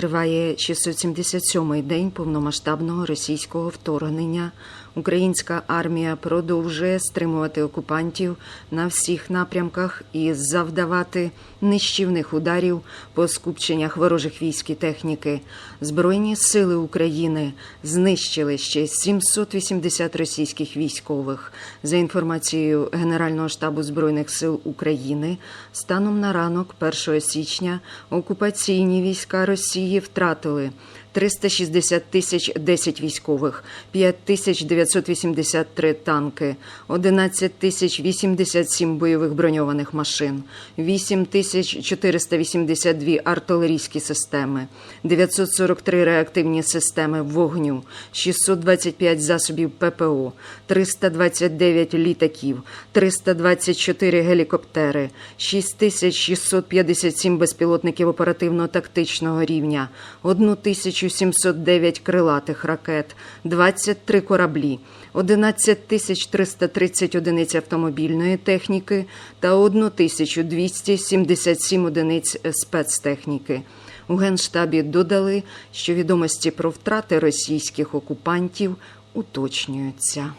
Триває 677-й день повномасштабного російського вторгнення. Українська армія продовжує стримувати окупантів на всіх напрямках і завдавати нищівних ударів по скупченнях ворожих військ і техніки. Збройні сили України знищили ще 780 російських військових. За інформацією Генерального штабу збройних сил України, станом на ранок 1 січня окупаційні війська Росії втратили 360 тисяч 10 військових, 5 тисяч 983 танки, 11 тисяч 87 бойових броньованих машин, 8 тисяч 482 артилерійські системи, 943 реактивні системи вогню, 625 засобів ППО, 329 літаків, 324 гелікоптери, 6657 безпілотників оперативно-тактичного рівня, 1709 крилатих ракет, 23 кораблі, 11330 одиниць автомобільної техніки та 1277 одиниць спецтехніки. У Генштабі додали, що відомості про втрати російських окупантів уточнюються.